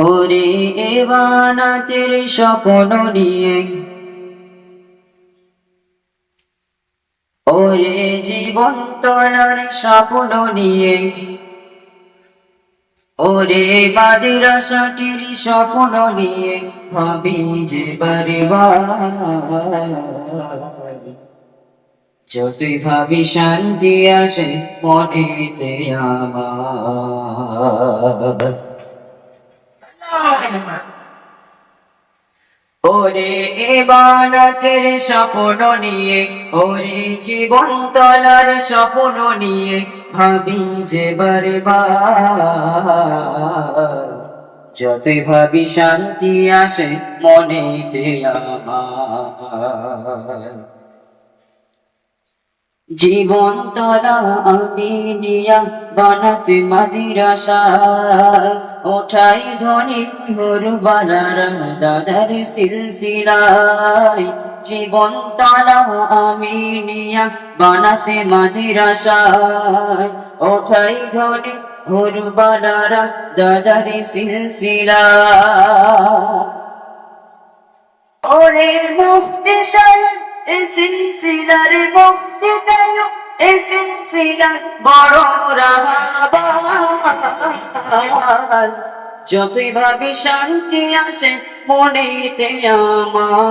ওরে এবানাতের স্বপ্ন নিয়ে। ওরে জীবন তলার স্বপ্ন নিয়ে। ওরে মাদিরাসাটির স্বপ্ন নিয়ে ভাবি যে বারে যতই ভাবি শান্তি আসে মনেতে আমার। ওরে এ বানাতের স্বপ্ন নিয়ে, ওরে জীবন তলার স্বপ্ন নিয়ে ভাবি যে যতই ভাবি শান্তি আসে মনেতে আমার। জীবন তলা আমি নিয়া বানাতে মাদিরাশা ওঠাই ধনী হর বানারা দাদার সিলসিলাই জীবন তলা আমি নিয়া বানাতে মাদিরাশা ওঠাই ধনী হর বানারা দাদার সিলসিলা ওরে মুফতি সাহেব সিলসিলার মুফতি যতই ভাবি শান্তি আসে মনেতে আমার।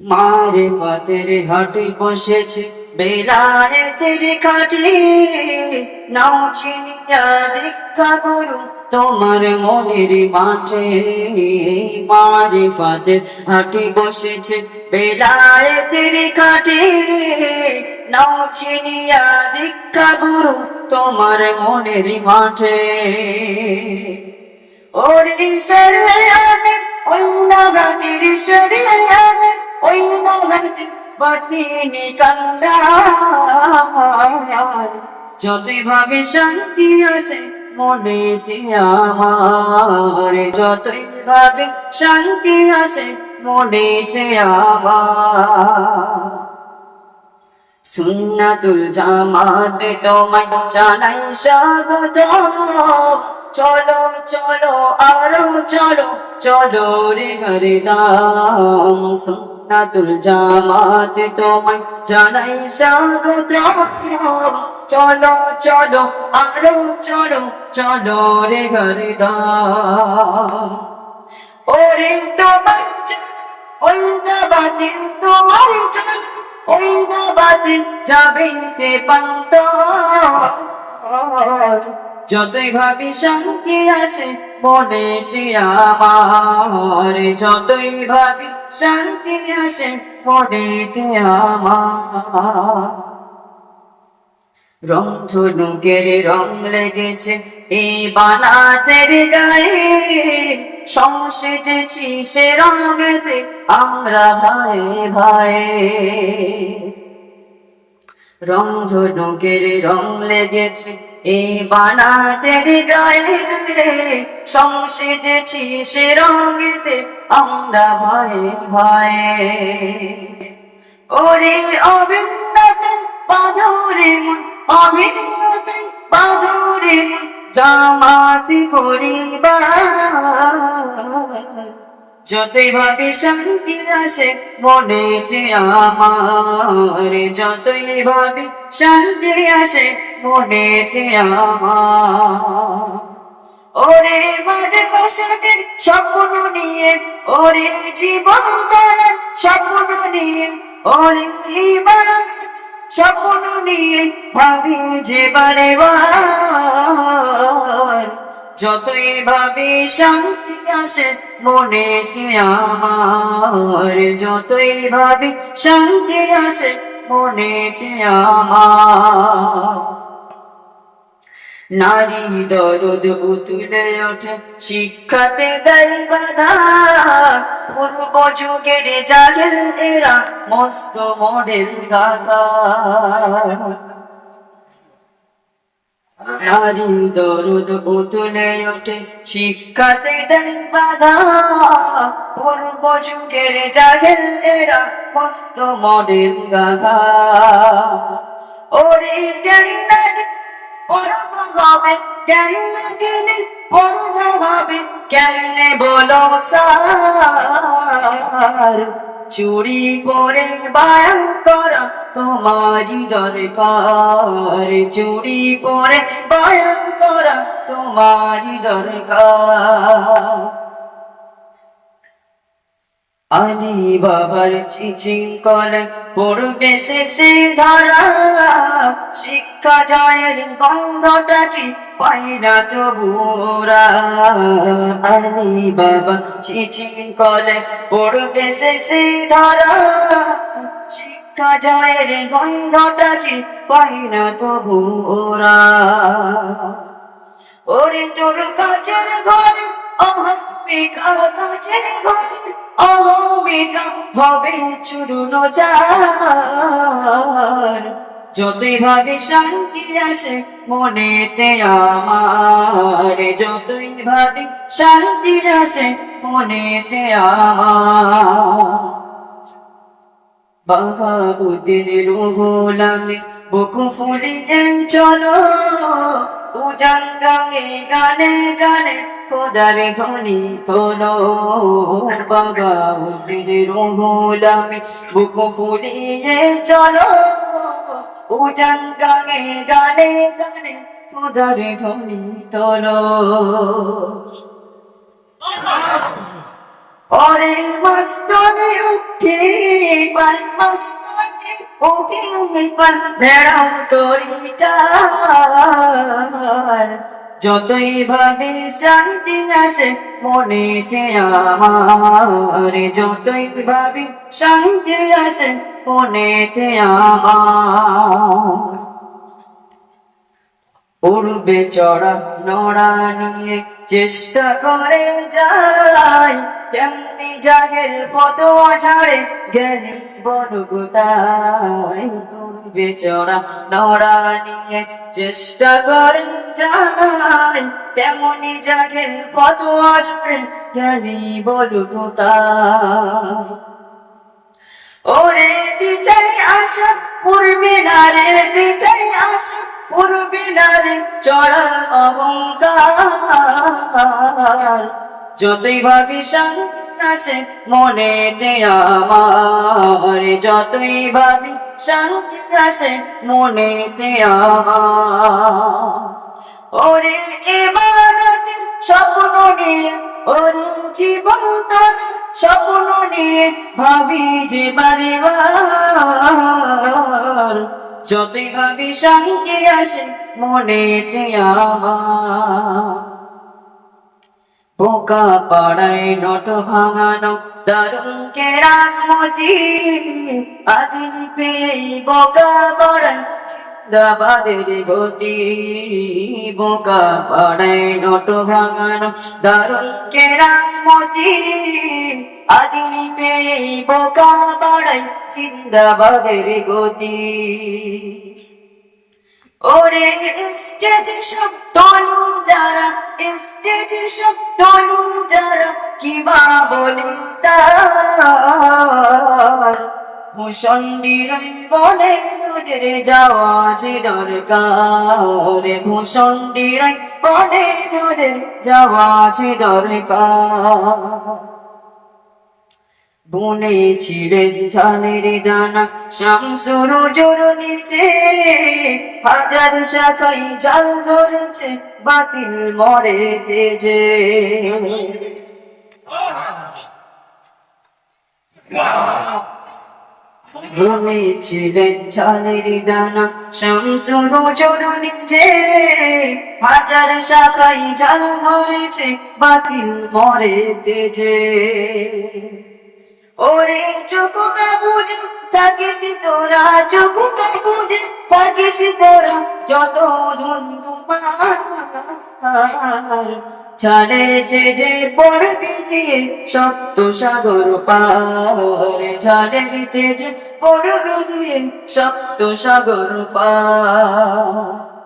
মারে পাতের হাটে বসেছে বেলায় তেরে খাটি। নাও চিনিয়া দীক্ষা গুরু তোমার মনের মাঠে মারে ফাতের হাটে বসেছে বেলায় তেরে নাও চিনিয়া দীক্ষা গুরু, তোমার মনের মাঠে। ওরে সরে ওই না ঘাটির সরে ওই না ঘাটির বাতিনি কান্দার। যতই ভাবে শান্তি আসে মনেতে আমার, যতই ভাবে শান্তি আসে মনেতে আমার। সুন্নাতুল জামাতে তোমায় জানাই স্বাগত। চলো চলো, আরও চলো চলো রে ঘরে দাম সুন্নাতুল জামাতে তোমায় জানাই স্বাগত। চলো চলো, আরও চলো চলো রে ঘরে ওরে তোমার ওই বাতিল তোমার ওই বাতিল পান্ত যতই ভাবি শান্তি আসে মনেতে আমার, যতই ভাবি শান্তি আসে মনেতে আমার। রংধনুকের রং লেগেছে, এই বানাতের গায়ে। সংসেটেছি সে রঙেতে, আমরা ভাই ভাই। রংধনুকের রং লেগেছে, এই বানাতের গায়ে। সংসেজেছি সে রঙেতে, আমরা ভাই ভাই। ওরে অভিন্নতে বাধরে মন অভিন্নতে বাধরে মন জামাতি পরিবার যতই ভাবি শান্তি আসে মনেতে আমার। যতই ভাবি শান্তি আসে মনেতে আমার। ওরে মাঝে বসাতের স্বপ্ন নিয়ে, ওরে জীবন তারা স্বপ্ন নিয়ে, ওরে ইবাদত স্বপ্ন নিয়ে ভাবি যে বারে যতই ভাবি শান্তি আসে মনেতে আমার? যতই ভাবি শান্তি আসে মনেতে আমার? নারী দরদ উতুলে ওঠে, শিক্ষাতে দেয় বাধা। পূর্ব যুগের জাগের এরা, মস্ত মডেল গাধা। নারী দরদ উতুলে ওঠে, শিক্ষাতে দেয় বাধা। পূর্ব যুগের জাগের এরা, মস্ত মডেল গাধা। ওরে জান্নাত হবে কেমনে দিনে পরদা হবে কেমনে বলো সার চুরি করে বায়ান করা তোমারই দরকার। চুরি করে বায়ান করা তোমারই দরকার। আনি বাবার চিচিং কলে পড়বে শেষে ধরা। শিক্ষা জয়ের গন্ধটা কি? পাই না তো বুড়া আনি বাবা চিচিং কলে পড়বে শেষে ধরা। শিক্ষা জয়ের গন্ধটা কি? পাই না তো ওরে। তোর কাছের ঘরে অহমিকা হবে চুরুন যার। যতই ভাবে শান্তি আসে মনেতে আমার, যতই ভাবে শান্তি আসে মনে মনেতে আমার। বাহাবুদ্দিনের গোলামে বুকু ফুলিয়ে চলো। উজান গাঙে গানে গানে খোদারে ধ্বনি তোলো বাহাবুদ্দিনের গোলামে বুকু ফুলিয়ে চলো উজান গাঙে গানে গানে খোদারে ধ্বনি তোলো ওরে মস্তনে উঠে পাল মস্তনে যতই ভাবি শান্তি আসে মনেতে আমার। যতই ভাবি শান্তি আসে মনেতে আমার। উড়বে চড়া নড়া নিয়ে চেষ্টা করে যায়। তেমনি জাগের ফতোয়া ছাড়ে বনগুতায় উড়বে চড়া নড়া নিয়ে চেষ্টা করে যায়। তেমনি জাগের ফতোয়া ছাড়ে জ্ঞানী ওরে বিদায় আসা পূর্বে না রে বিদায় আসা। পূর্বে না রে চড়ার অহংকার। যতই ভাবি শান্তি আসে মনেতে আমার, যতই ভাবি শান্তি আসে মনেতে আমার। ওরে এবারতে স্বপ্ন নিয়ে, ওরে জীবন তোর স্বপ্ন নিয়ে ভাবি যে বার যতই ভাবি শান্তি আসে মনেতে আমার। বোকা পাড়ায় নট ভাঙানো দারুণ কেরামতি। আদিনি পেয়ে বোকা পাড়ায় দাবাদের গতি। বোকা পাড়ায় নট ভাঙানো দারুণ কেরামতি। আদিনি পেয়ে বোকা পাড়ায় চিন্দাবাদের গতি ওরে স্টেজে সব তনু যারা স্টেজে সব তনু যারা কি বা বলি তার ভূষণ্ডির বনে ওদের যাওয়া যে দরকার ভূষণ্ডির বনে ওদের যাওয়া যে দরকার বনে ছিলেন ঝালের দানা, শামসুর জোর নিচে। হাজার শাখাই জাল ধরেছে, বাতিল মরে তেজে। বনে ছিলেন ঝালের দানা, শামসুর জোর নিচে। হাজার শাখাই জাল ধরেছে, বাতিল মরে তেজে। ওরে চোখটা বুঝে থাকিস তোরা চোখটা বুঝে থাকিস তোরা, যত ধন তোমার। ছাড়ের তেজে পড়বি দিয়ে সপ্ত সাগর পার ছাড়ের তেজে পড়বি দিয়ে সপ্ত সাগর পার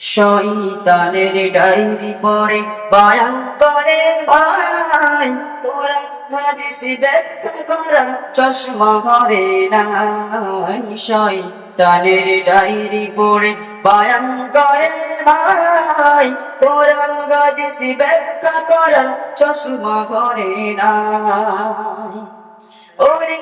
শয়তানের ডায়েরি পড়ে বায়ান করে ভাই তোরা হাদিসে ব্যাখ্যা করা চশমা ঘরে নাই। শয়তানের ডায়েরি পড়ে বায়ান করে ভাই কোরআন গাদিসি ব্যাখ্যা করার চশমা ঘরে নাই। ওরে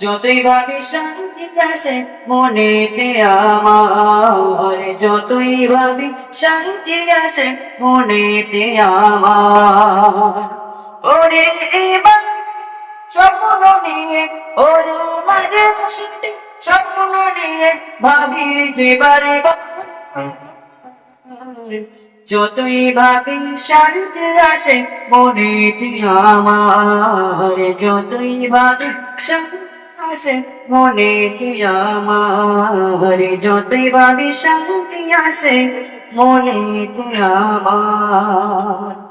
যতই ভাবি শান্তি আসে মনেতে আমার, যতই ভাবি শান্তি আসে মনেতে আমার। ওরে স্বপ্ন নিয়ে, ওরে মাঝে স্বপ্ন নিয়ে ভাবি যে বার যতই ভাবি শান্তি আসে, মনে আমার। যতই ভাবি আসে, মনে আমার। যতই ভাবি শান্তি আসে, মনে আমার।